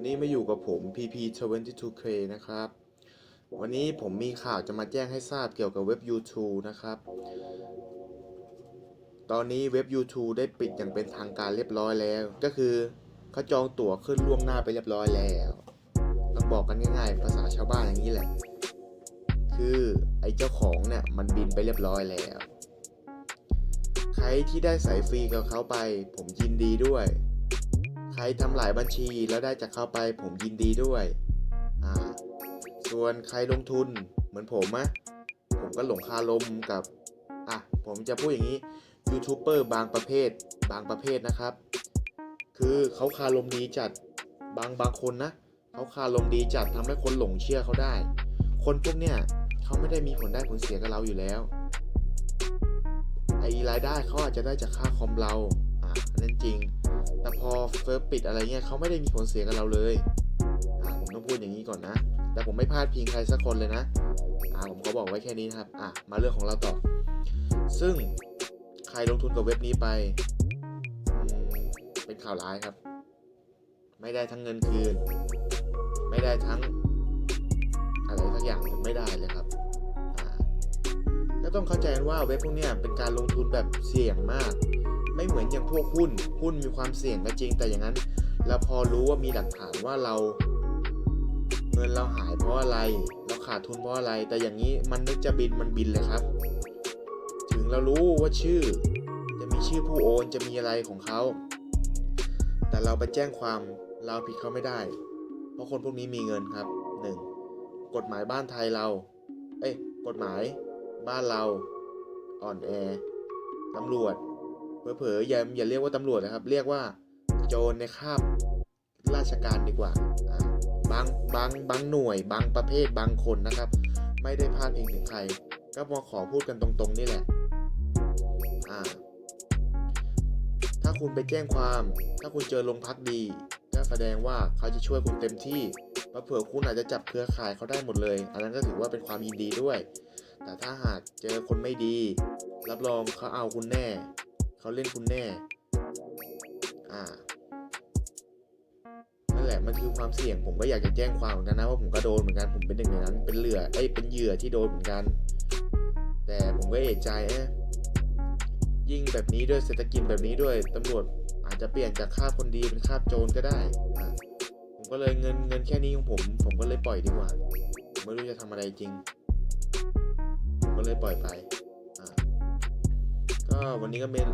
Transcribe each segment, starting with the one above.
วันนี้มาอยู่กับผม PP22K นะครับ วันนี้ผมมีข่าวจะมาแจ้งให้ทราบเกี่ยวกับเว็บ YouTube นะครับ ตอนนี้เว็บ YouTube ได้ปิดอย่างเป็นทางการเรียบร้อยแล้ว ก็คือเขาจองตั๋วขึ้นล่วงหน้าไปเรียบร้อยแล้ว ต้องบอกกันง่ายๆ ภาษาชาวบ้านอย่างนี้แหละ คือไอ้เจ้าของเนี่ยมันบินไปเรียบร้อยแล้ว ใครที่ได้สายฟรีกับเขาไป ผมยินดีด้วย ครทำหลายบัญชีแล้วได้จากเขาไปผมยินดีด้วยอ่าส่วนใครลงทุนเหมือนผมอะผมก็หลงคาลมกับอะผมจะพูดอย่างนี้ยูทูบเบอร์บางประเภทบางประเภทนะครับ คือเขาคาลมดีจัดบางบางคนนะเขาคาลมดีจัดทำให้คนหลงเชื่อเขาได้ คนพวกเนี้ยเขาไม่ได้มีผลได้ผลเสียกับเราอยู่แล้วไอ้รายได้เขาอาจจะได้จากค่าคอมเราอ่าอันนั้นจริง แต่พอเฟิร์สปิดอะไรเงี้ยเขาไม่ได้มีผลเสียกับเราเลยอ่าผมต้องพูดอย่างนี้ก่อนนะ แต่ผมไม่พลาดพิงใครสักคนเลยนะอ่าผมก็บอกไว้แค่นี้นะครับอะมาเรื่องของเราต่อ ซึ่งใครลงทุนกับเว็บนี้ไปอืมเป็นข่าวร้ายครับ ไม่ได้ทั้งเงินคืน ไม่ได้ทั้งอะไรสักอย่างไม่ได้เลยครับอ่าก็ต้องเข้าใจว่าเว็บพวกเนี้ยเป็นการลงทุนแบบเสี่ยงมาก ไม่เหมือนอย่างพวกหุ้น หุ้นมีความเสี่ยงก็จริงแต่อย่างนั้น แล้วพอรู้ว่ามีหลักฐานว่าเรา เงินเราหายเพราะอะไร เราขาดทุนเพราะอะไร แต่อย่างนี้มันนึกจะบินมันบินเลยครับ ถึงเรารู้ว่าชื่อ จะมีชื่อผู้โอนจะมีอะไรของเขา แต่เราไปแจ้งความเราผิดเขาไม่ได้ เพราะคนพวกนี้มีเงินครับ 1. กฎหมายบ้านไทยเรา เอ้ยกฎหมายบ้านเราอ่อนแอตำรวจ เผลอๆอย่าอย่าเรียกว่าตำรวจนะครับ เรียกว่าโจรในคาบราชการดีกว่า บางบางบางหน่วย บางประเภทบางคนนะครับ ไม่ได้พาดพิงถึงใคร ก็มาขอพูดกันตรงๆนี่แหละอ่าถ้าคุณไปแจ้งความ ถ้าคุณเจอโรงพักดี ก็แสดงว่าเขาจะช่วยคุณเต็มที่เผื่อคุณอาจจะจับเครือข่ายเขาได้หมดเลย อันนั้นก็ถือว่าเป็นความยินดีด้วย แต่ถ้าหากเจอคนไม่ดี รับรองเขาเอาคุณแน่ เขาเล่นคุณแน่ อ่า นั่นแหละมันคือความเสี่ยง ผมก็อยากจะแจ้งความเหมือนกันนะว่าผมก็โดนเหมือนกัน ผมเป็นหนึ่งในนั้น เป็นเหลือเอ้ย เป็นเหยื่อที่โดนเหมือนกัน แต่ผมก็เอะใจเอ๊ะยิ่งแบบนี้ด้วยเศรษฐกิจแบบนี้ด้วยตำรวจอาจจะเปลี่ยนจากคาบคนดีเป็นคาบโจรก็ได้อ่าผมก็เลยเงินเงินแค่นี้ของผม ผมก็เลยปล่อยดีกว่าผมไม่รู้จะทำอะไรจริง ผมก็เลยปล่อยไป วันนี้ก็เป็น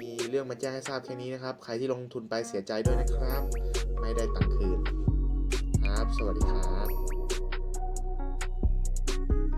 มีเรื่องมาแจ้งให้ทราบแค่นี้นะครับ ใครที่ลงทุนไปเสียใจด้วยนะครับ ไม่ได้ตังค์คืน